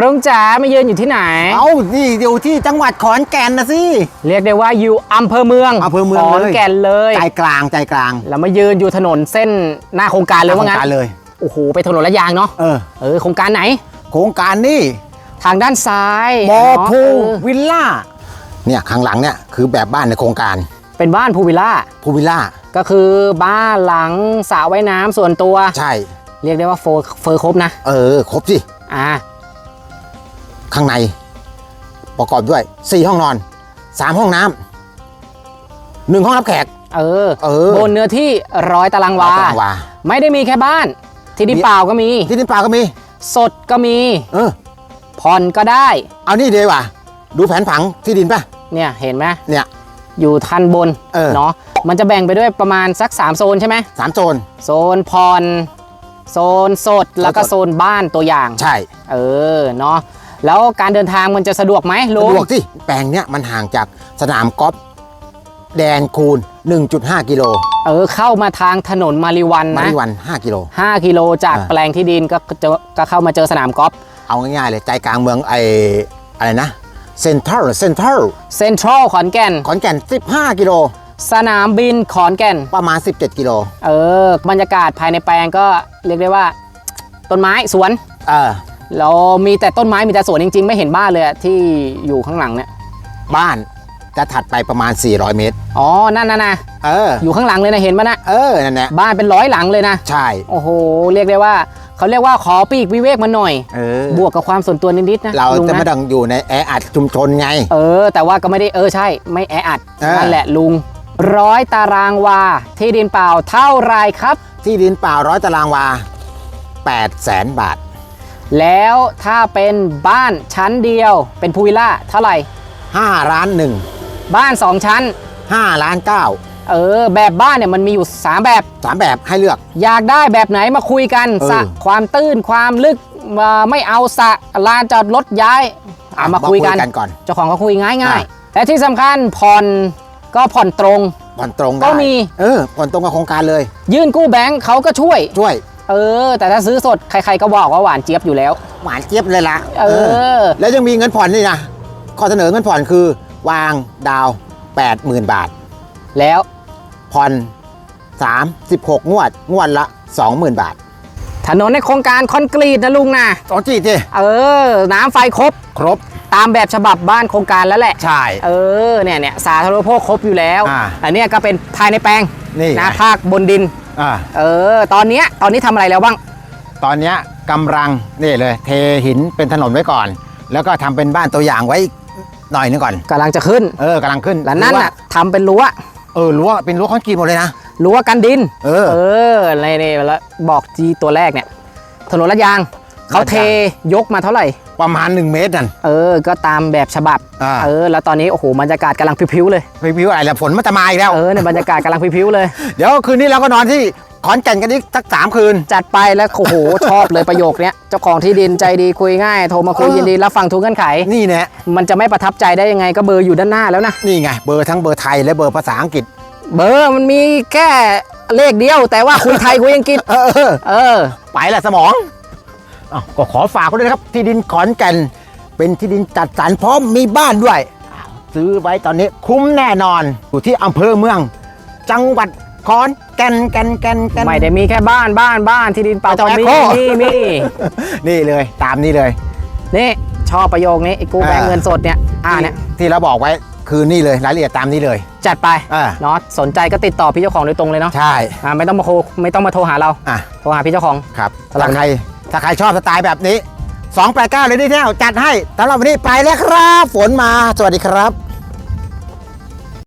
รุงจ๋ามายืนอยู่ที่ไหน เอ้านี่อยู่ที่จังหวัดขอนแก่นนะสิ เรียกได้ว่าอยู่อำเภอเมืองอำเภอเมืองขอนเลยแก่นเลยใจกลางใจกลาง แล้วมายืนอยู่ถนนเส้นหน้าโครงการเลยว่างั้นโครงการเลย โอ้โห ไปถนนละยางเนาะ เออ เออ โครงการไหน โครงการนี่ ทางด้านซ้ายบอเนาะพูเออวิลล่า เนี่ยข้างหลังเนี่ยคือแบบบ้านในโครงการ เป็นบ้านพูวิลล่าพูวิลล่า ก็คือบ้านหลังสระว่ายน้ำส่วนตัว ใช่ เรียกได้ว่าเฟอร์เฟอร์ครบนะ เออ ครบสิ อ่า ข้างใน ประกอบด้วย 4 ห้องนอน 3 ห้องน้ำหนึ่งห้องรับแขก เออ เออบนเนื้อที่ร้อยตารางวาตารางวา ไม่ได้มีแค่บ้าน ที่ดินมีเปล่าก็มี ที่ดินเปล่าก็มี สดก็มี เออ ผ่อนก็ได้ เอานี่ดีกว่าดูแผนผังที่ดินป่ะ เนี่ยเห็นไหมเนี่ย อยู่ทันบนเออ เนาะ มันจะแบ่งไปด้วยประมาณสัก 3 โซนใช่ไหม สามโซน โซนผ่อน โซนสด แล้วก็สดโซนบ้านตัวอย่าง ใช่ เออ เนาะ แล้วการเดินทางมันจะสะดวกไหมลุสะงดวกสิแปลงเนี้ยมันห่างจากสนามกอล์ฟแดนคูณ 1.5 กิโล เออเข้ามาทางถนนมาริวันมานะริวัน 5 กิโล 5 กิโลจากอ่าแปลงที่ดินก็จะก็เข้ามาเจอสนามกอล์ฟเอาง่ายๆเลยใจกลางเมืองไออะไรนะเซ็นทรัลเซ็นทรัลเซ็นทรัลขอนแก่น ขอนแก่น 15 กิโล สนามบินขอนแก่น ประมาณ 17 กิโล เออบรรยากาศภายในแปลงก็เรียกได้ว่า ต้นไม้สวน เออ เรามีแต่ต้นไม้มีแต่สวนจริง ๆ ไม่เห็นบ้านเลยอะที่อยู่ข้างหลังเนี่ยบ้านจะถัดไปประมาณ 400 เมตร อ๋อนั่นนะนะเออ อยู่ข้างหลังเลยนะเห็นปะนะเออ นั่นแหละบ้านเป็นร้อยหลังเลยนะใช่ โอ้โห เรียกได้ว่าเขาเรียกว่าขอปีกวิเวกมาหน่อย เออ บวกกับความส่วนตัวนิดๆนะเราลุงจะไม่นะต้องอยู่ในแออัดชุมชนไง เออ แต่ว่าก็ไม่ได้เออใช่ ไม่แออัดเออ นั่นแหละลุงร้อยตารางวา ที่ดินเปล่าเท่าไรครับ ที่ดินเปล่าร้อยตารางวา8แสนบาท แล้วถ้าเป็นบ้านชั้นเดียวเป็นพูวิลล่าเท่าไหร่ 5 ล้านหนึ่งบ้านสองชั้น 5ล้านเก้าเออ แบบบ้านเนี่ยมันมีอยู่ 3 แบบ สามแบบให้เลือก อยากได้แบบไหนมาคุยกันเออสระความตื้นความลึกเอ่อไม่เอาสระลานจอดรถย้ายเอามาคุยกัน ก่อน เจ้าของก็คุยง่ายอะๆและที่สำคัญผ่อนก็ผ่อนตรง ผ่อนตรงก็ได้มี เออผ่อนตรงกับโครงการเลย ยื่นกู้แบงค์เขาก็ช่วย ช่วย เออ แต่ถ้าซื้อสดใครๆก็บอกว่าหวานเจี๊ยบอยู่แล้ว หวานเจี๊ยบเลยล่ะเออ แล้วยังมีเงินผ่อนนี่นะข้อเสนอเงินผ่อนคือวางดาว 80,000 บาท แล้วผ่อน 36 งวด งวดละ 20,000 บาท ถนนในโครงการคอนกรีตนะลุงนะสองจีจีเออ น้ำไฟครบ ครบ ตามแบบฉบับบ้านโครงการแล้วแหละ ใช่ เออ เนี่ยเนี่ยสาธารณูปโภคครบอยู่แล้วอ่าอันเนี้ยก็เป็นภายในแปลงนี่นะไงภาคบนดิน อ่าเออ ตอนเนี้ยตอนนี้ทำอะไรแล้วบ้าง ตอนเนี้ยกำลังนี่เลย เทหินเป็นถนนไว้ก่อน แล้วก็ทำเป็นบ้านตัวอย่างไว้หน่อยนึงก่อน กำลังจะขึ้น เออกำลังขึ้นแล้วนั่นรั้น่ะทำเป็นรั้ว เออรั้วเป็นรั้วคอนกรีตหมดเลยนะ รั้วกันดิน เออ เอออะไรเนี่ยแล้วบอกทีตัวแรกเนี่ย ถนนลาดยาง เขาเทยกมาเท่าไหร่ ประมาณ 1 เมตรนั่น เออ ก็ตามแบบฉบับ อ่า เออ แล้วตอนนี้โอ้โหบรรยากาศกำลังพริ้วๆเลยไปวิวอะไรแล้วฝนมันจะมาอีกแล้ว เออเนี่ยบรรยากาศกำลังพริ้วๆเลย เดี๋ยวคืนนี้เราก็นอนที่ขอนแก่นกันอีกสักสามคืน จัดไปแล้วโอ้โห ชอบเลยประโยคเนี้ย เจ้าของที่ดินใจดีคุยง่าย โทรมาคุยเออ ยินดีรับฟังทุกเงื่อนไข นี่แน่มันจะไม่ประทับใจได้ยังไงก็เบอร์อยู่ด้านหน้าแล้วนะ นี่ไง เบอร์ทั้งเบอร์ไทยและเบอร์ภาษาอังกฤษ เบอร์มันมีแค่เลขเดียว แต่ว่าคุยไทยคุยอังกฤษ เออ เออเออไปละสมอง อ้าวก็ขอฝากไว้ด้วยนะครับ ที่ดินขอนแก่น เป็นที่ดินจัดสรรพร้อมมีบ้านด้วยอ้าวซื้อไว้ตอนนี้คุ้มแน่นอน อยู่ที่อำเภอเมือง จังหวัดขอนแก่นแก่นแก่นแก่น ไม่ได้มีแค่บ้านบ้านบ้านที่ดินเปล่าไม่ต้องมีแอคโคมีมีนี่เลยตามนี้เลย นี่ชอบประโยคนี้ไอ้กู้แบงค์อ่าเงินสดเนี่ยอ่าเนี่ยที่เราบอกไว้คือนี่เลยรายละเอียดตามนี้เลย จัดไปอ่า เนาะสนใจก็ติดต่อพี่เจ้าของโดยตรงเลยเนาะใช่อ่าไม่ต้องมาโทรไม่ต้องมาโทรหาเราอะโทรหาพี่เจ้าของ ครับสำหรับถ้าใคร ถ้าใครชอบสไตล์แบบนี้ 289เลยนี่เนี่ยวจัดให้สำหรับวันนี้ไปแล้วครับ ฝนมา สวัสดีครับ